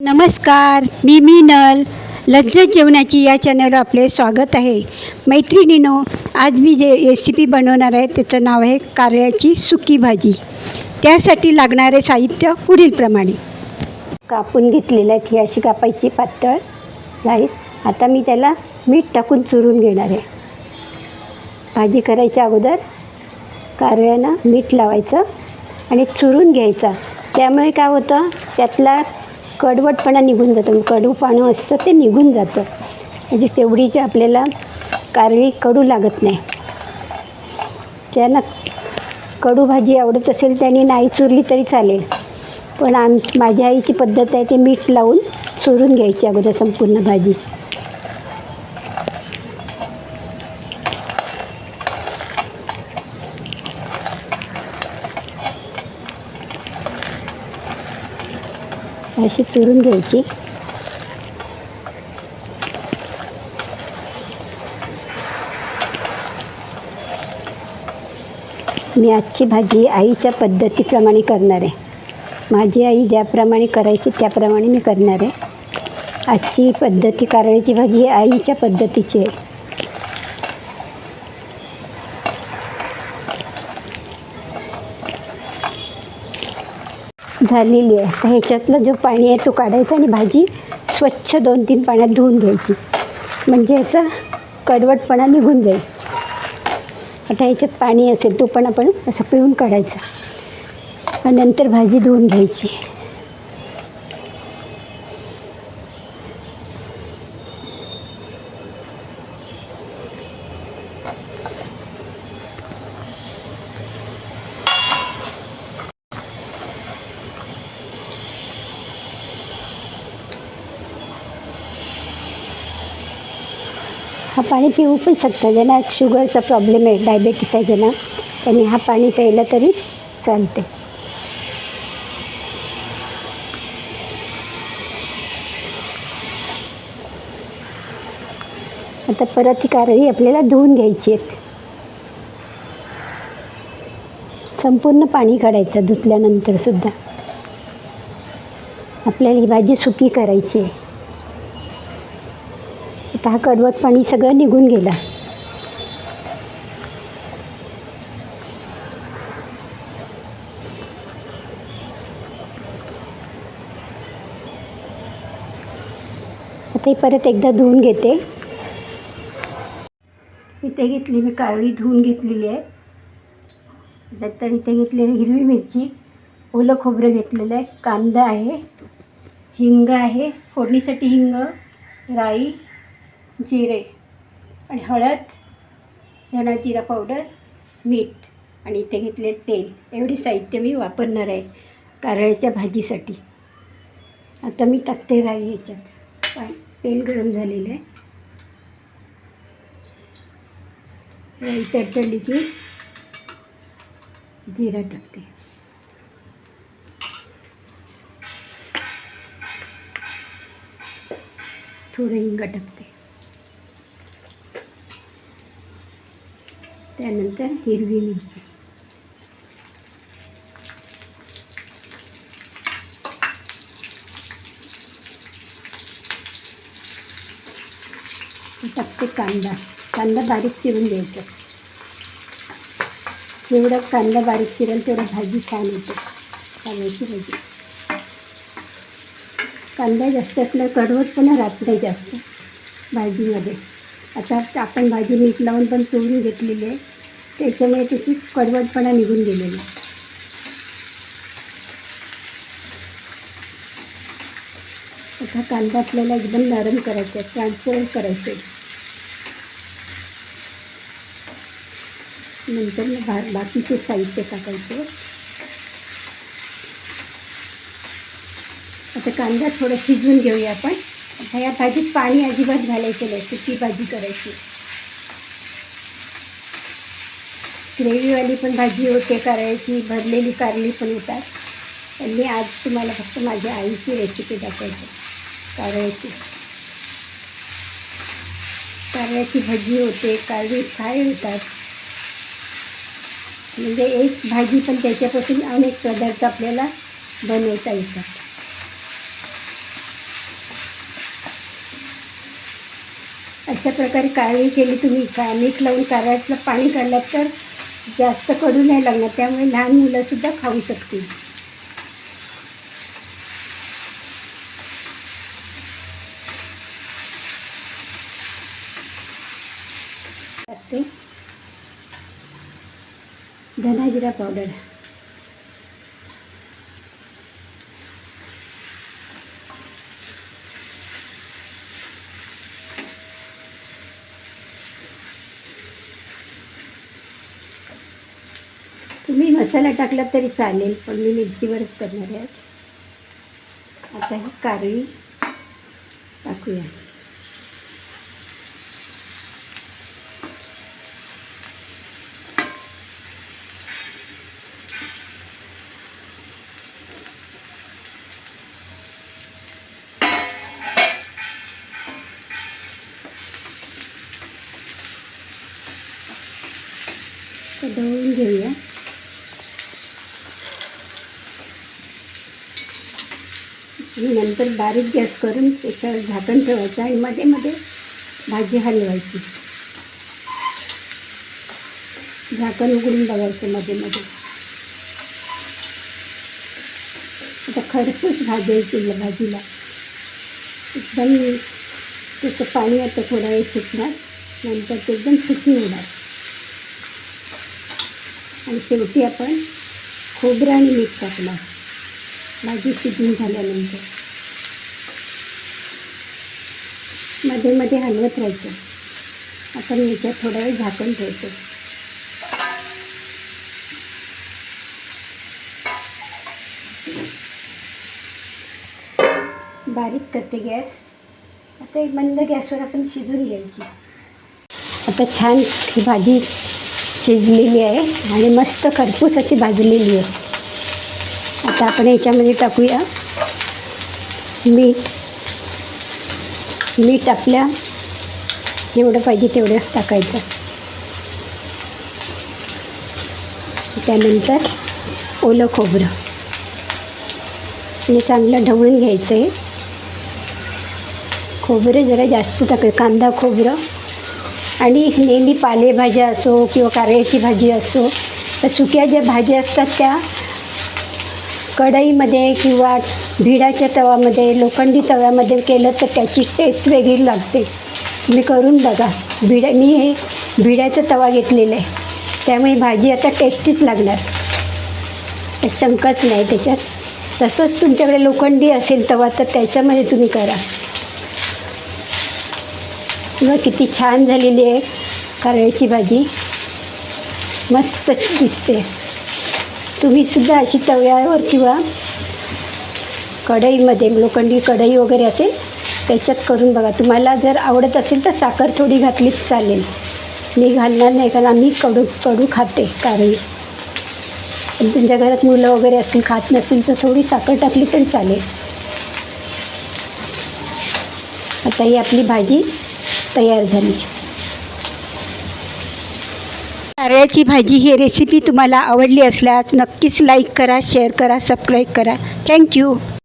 नमस्कार मी मीनल. लज्जत जेवणाची या चॅनलवर आपले स्वागत आहे. मैत्रिणीनो आज मी जे रेसिपी बनवणार आहे त्याचं नाव आहे कारळ्याची सुकी भाजी. त्यासाठी लागणारे साहित्य पुढीलप्रमाणे कापून घेतलेलं आहे ही अशी कापायची पातळ राईस आता मी त्याला मीठ टाकून चुरून घेणार आहे. भाजी करायच्या अगोदर कारळ्यांना मीठ लावायचं आणि चुरून घ्यायचा. त्यामुळे काय होतं त्यातला कडवटपणा निघून जातो. कडू पानं असतं ते निघून जातं. म्हणजे तेवढी आपल्याला कारळी कडू लागत नाही. ज्यांना कडू भाजी आवडत असेल त्यांनी नाही चुरली तरी चालेल. पण आम माझ्या आईची पद्धत आहे ते मीठ लावून चुरून घ्यायची अगोदर संपूर्ण भाजी. अशी चुरून घ्यायची. मी आजची भाजी आईच्या पद्धतीप्रमाणे करणार आहे. माझी आई ज्याप्रमाणे करायची त्याप्रमाणे मी करणार आहे. आजची पद्धती कारळ्याची भाजी ही आईच्या पद्धतीची आहे. झालेली आहे. तर ह्याच्यातलं जो पाणी आहे तो काढायचा आणि भाजी स्वच्छ दोन तीन पाण्यात धुवून घ्यायची. म्हणजे याचा कडवटपणा निघून जाईल. आता ह्याच्यात पाणी असेल तो पण आपण असं पिळून काढायचा. आणि नंतर भाजी धुवून घ्यायची. हा पाणी पिऊ पण शकता. ज्यांना शुगरचा प्रॉब्लेम आहे डायबेटीस आहे ज्यांना त्यांनी हा पाणी प्यायला तरी चालते आता परत ही कारळी आपल्याला धुवून घ्यायची आहेत. संपूर्ण पाणी काढायचं धुतल्यानंतर सुद्धा. आपल्याला ही भाजी सुकी करायची आहे. आता हा कडवट पाणी सगळं निघून गेलं. आता परत एकदा धुवून घेते. इथे घेतली मी काळी धुवून घेतलेली आहे. नंतर इथे घेतली आहे हिरवी मिरची. ओलं खोबरं घेतलेलं आहे. कांदा आहे. हिंग आहे. फोडणीसाठी हिंग राई जिरे आणि हळद धणा जिरा पावडर मीठ आणि इथे घेतले तेल. एवढे साहित्य मी वापरणार आहे कारळ्याच्या भाजीसाठी. आता मी टाकते राई ह्याच्यात. तेल गरम झालेलं आहे. राई तडतडली की जिरा टाकते. थोडं हिंग टाकते. त्यानंतर हिरवी मिरची. टाकते कांदा. कांदा बारीक चिरून द्यायचा जेवढं कांदा बारीक चिरेल तेवढं भाजी छान येते कांद्याची भाजी. कांदा जास्त असलं कडवटपणा राहत नाही जास्त. भाजीमध्ये. आता आपण भाजी मीठ लावून पण चोळून घेतलेली आहे. त्याच्यामुळे त्याची कडवटपणा निघून गेलेला आहे. आता कांदा आपल्याला एकदम नरम करायचा आहे ट्रान्सपरंट करायचं आहे. नंतर मग भा बाकीचे साहित्य टाकायचे. आता कांदा थोडं शिजवून घेऊया आपण. आता या भाजीत पाणी अजिबात घालायचं नाही सुकी भाजी करायची. ग्रेव्हीवाली पण भाजी होते करायची भरलेली कारली पण होतात. पण मी आज तुम्हाला फक्त माझ्या आईची रेसिपी दाखवायची कारळ्याची कारळ्याची भजी होते कारवी फ्राय होतात? म्हणजे एक भाजी पण त्याच्यापासून अनेक पदार्थ आपल्याला बनवता येतात. अशा प्रकारे कारळी केली तुम्ही. का मीठ लावून कारळ्यातलं पाणी काढलं तर जास्त कडू नाही लागणार. त्यामुळे लहान मुलंसुद्धा खाऊ शकतील. टाकते धना जिरा पावडर तुम्ही मसाला टाकला तरी चालेल पण मी मिरचीवरच करणार आहे. आता ही कारळी टाकूया. तर घेऊया आणि नंतर बारीक गॅस करून त्याच्यावर झाकण ठेवायचं आणि मध्ये मध्ये भाजी हलवायची. झाकण उघडून बघायचं मध्ये मध्ये. आता खरपूस भाजायची या भाजीला. एकदम त्याचं पाणी आता थोडा वेळ सुटणार नंतर ते एकदम सुकी होणार आणि शेवटी आपण खोबरं आणि मीठ टाकणार. भाजी शिजून झाल्यानंतर. मध्ये मध्ये हलवत राहायचं. आपण याच्यात थोडा वेळ झाकून ठेवतो. बारीक करते गॅस. आता एक बंद गॅसवर आपण शिजून घ्यायची. आता छान ही भाजी शिजलेली आहे आणि मस्त खरपूस अशी भाजलेली आहे. आता आपण याच्यामध्ये टाकूया मीठ. मीठ आपल्या जेवढं पाहिजे तेवढंच टाकायचं. त्यानंतर ओलं खोबरं. आणि चांगलं ढवळून घ्यायचं आहे खोबरं जरा जास्त टाकायचं. कांदा खोबरं. आणि नेहमी पालेभाज्या असो किंवा कारळ्याची भाजी असो तर सुक्या ज्या भाज्या असतात त्या कढईमध्ये किंवा भिडाच्या तव्यामध्ये लोखंडी तव्यामध्ये केलं तर त्याची टेस्ट वेगळी लागते. तुम्ही करून बघा. भिडा मी हे भिड्याचा तवा घेतलेला आहे. त्यामुळे भाजी आता टेस्टीच लागणार. शंकाच नाही त्याच्यात. तसंच तुमच्याकडे लोखंडी असेल तवा तर त्याच्यामध्ये तुम्ही करा. बघा किती छान झालेली आहे कारळ्याची भाजी. मस्त दिसते. तुम्हीसुद्धा अशी तव्यावर किंवा कढईमध्ये म्हणजे लोखंडी कढई वगैरे असेल त्याच्यात करून बघा. तुम्हाला जर आवडत असेल तर साखर थोडी घातलीच चालेल. मी घालणार नाही कारण आम्ही कडू कडू खाते कारण पण तुमच्या घरात मुलं वगैरे असतील खात नसतील तर थोडी साखर टाकली तरी चालेल. आता ही आपली भाजी तयार झाली. कारळ्याची भाजी ही रेसिपी तुम्हाला आवडली असल्यास नक्कीच लाईक करा शेअर करा सबस्क्राईब करा. थँक्यू